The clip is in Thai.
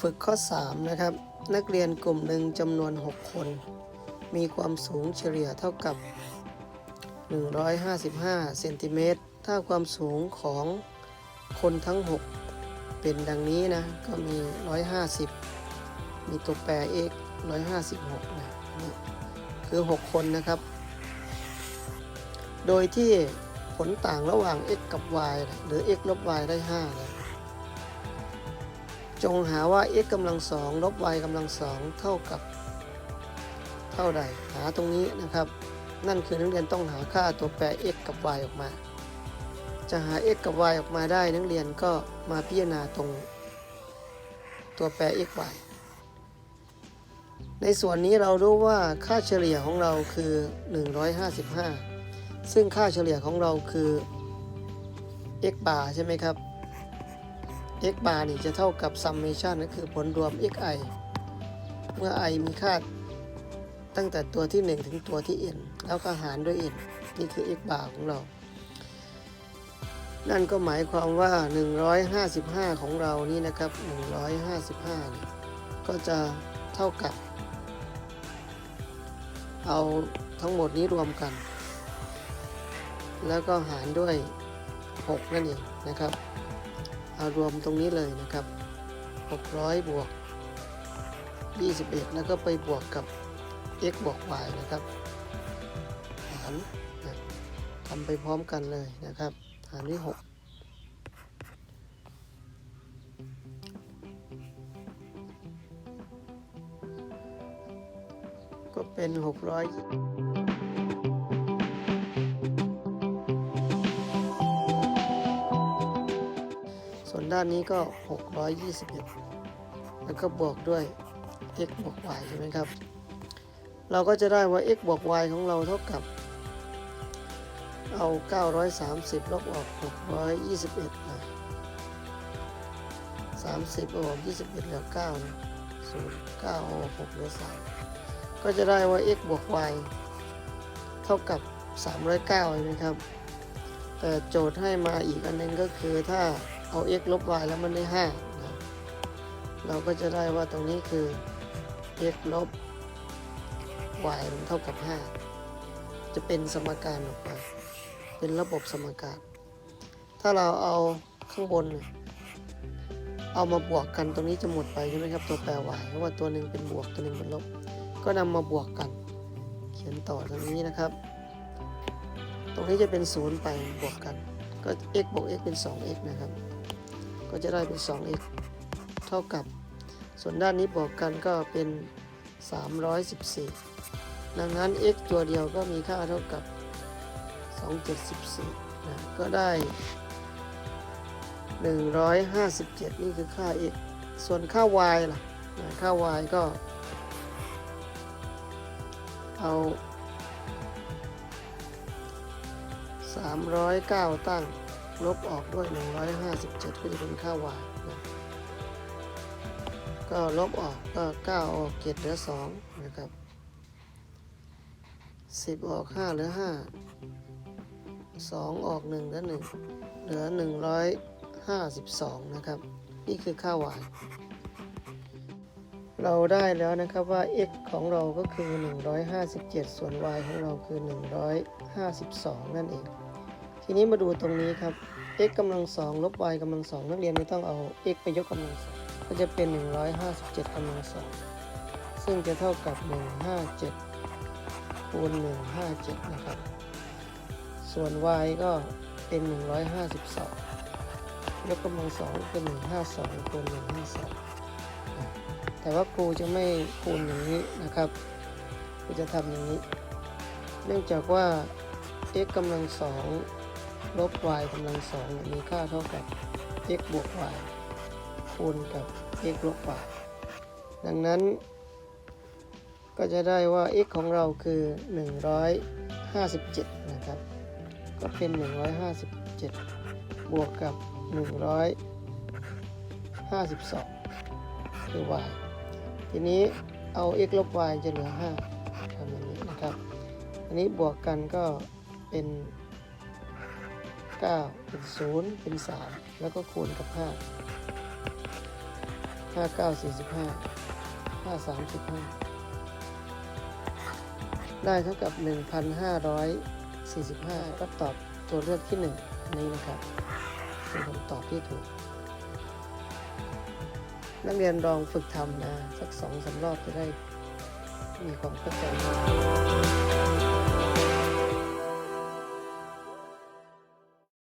ฝึกข้อ 3 นะครับ นักเรียนกลุ่มหนึ่งจำนวน 6 คน มีความสูงเฉลี่ยเท่ากับ 155 เซนติเมตร ถ้าความสูงของคนทั้ง 6 เป็นดังนี้นะ ก็มี 150 มีตัวแปร x 156 นะนี่คือ 6 คนนะครับ โดยที่ผลต่างระหว่าง x กับ y หรือ x ลบ y ได้5นะ จงหาว่า x กำลังสองลบ y กำลังสองเท่ากับเท่าใดหาตรงนี้นะครับ นั่นคือนักเรียนต้องหาค่าตัวแปร x กับ y ออกมา จะหา x กับ y ออกมาได้นักเรียนก็มาพิจารณาตรง ตัวแปร x y ในส่วนนี้เรารู้ว่าค่าเฉลี่ยของเราคือ 155 ซึ่งค่าเฉลี่ยของเราคือ x bar ใช่ไหมครับ x bar นี่จะเท่ากับ summation ก็คือผลรวม xi เมื่อ i มีค่าตั้งแต่ตัวที่ 1 ถึงตัวที่ n แล้วก็หารด้วย n นี่คือ x bar ของเรา นั่นก็หมายความว่า 155 ของเรานี่นะครับ 155นี่ก็จะเท่ากับ เอาทั้งหมดนี้รวมกัน แล้วก็หารด้วย 6 นั่นเองนะครับารวมตรงนี้เลยนะครับ 600 บวก 21 แล้วก็ไปบวกกับ x บวก y นะครับ หารทำไปพร้อมกันเลยนะครับ หารด้วย 6ก็เป็น 600 ด้านนี้ก็ 621 แล้วก็บวกด้วย x บวก y ใช่ไหมครับ เราก็จะได้ว่า x บวก y ของเราเท่ากับ เอา 930 ลบออก 621นะ30เอาอก21เหลือ9นะ0 9เอาอก6เหลือ3ก็จะได้ว่า x บวก y เท่ากับ 309ใช่ไหมครับแต่โจทย์ให้มาอีกอันหนึงก็คือถ้า เอา x ลบ y แล้วมันได้5นะเราก็จะได้ว่าตรงนี้คือ x ลบ y มันเท่ากับ 5 จะเป็นสมการออกมา เป็นระบบสมการ ถ้าเราเอาข้างบนเนี่ยเอามาบวกกันตรงนี้จะหมดไปใช่ไหมครับตัวแปร y เพราะว่าตัวหนึ่งเป็นบวกตัวหนึ่งเป็นลบ ก็นำมาบวกกัน เขียนต่อตรงนี้นะครับ ตรงนี้จะเป็นศูนย์ไปบวกกัน ก็ x บวก x เป็น 2x นะครับ ก็จะได้เป็น 2x เท่ากับ ส่วนด้านนี้บวกกันก็เป็น 314 ดังนั้น x ตัวเดียวก็มีค่าเท่ากับ 274นะก็ได้ 157 นี่คือค่า x ส่วนค่า y ล่ะนะค่า y ก็ เอา 309 ตั้ง ลบออกด้วย 157 ก็จะเป็นค่า y นะก็ลบออกก็ 9 ออกเกตเหลือ 2 นะครับ 10 ออก 5 เหลือ 5 2 ออก 1 เหลือ 1 เหลือ 152 นะครับ นี่คือค่า y เราได้แล้วนะครับว่า x ของเราก็คือ 157 ส่วน y ของเราคือ 152 นั่นเอง ทีนี้มาดูตรงนี้ครับ x กำลังสองลบ y กำลังสองนักเรียนไม่ต้องเอา x ไปยกกำลังสองก็จะเป็น 157กำลังสองซึ่งจะเท่ากับ 157คูณ157 นะครับ ส่วน y ก็เป็น 152 ยกกำลังสองเป็น 152คูณ152 แต่ว่าครูจะไม่คูณอย่างนี้นะครับครูจะทำอย่างนี้ เนื่องจากว่า x กำลังสอง ลบ y กำลังสองมีค่าเท่ากับ x บวก y คูณกับ x ลบ y ดังนั้น ก็จะได้ว่า x ของเราคือ 157 นะครับ ก็เป็น 157 บวกกับ 152 คือ y ทีนี้เอา x ลบ y จะเหลือ 5ทำอย่างนี้นะครับ อันนี้บวกกันก็เป็น 9เป็น0เป็น 3 แล้วก็คูณกับ5ห้าเก้าสี่สิบห้าห้าสามสิบห้าได้เท่ากับหนึ่งพันห้าร้อยสี่สิบห้าก็ตอบตัวเลือกที่หนึ่งนี้นะครับเป็นคำตอบที่ถูก นักเรียนลองฝึกทำนะ สักสองสามรอบจะได้มีความเข้าใจ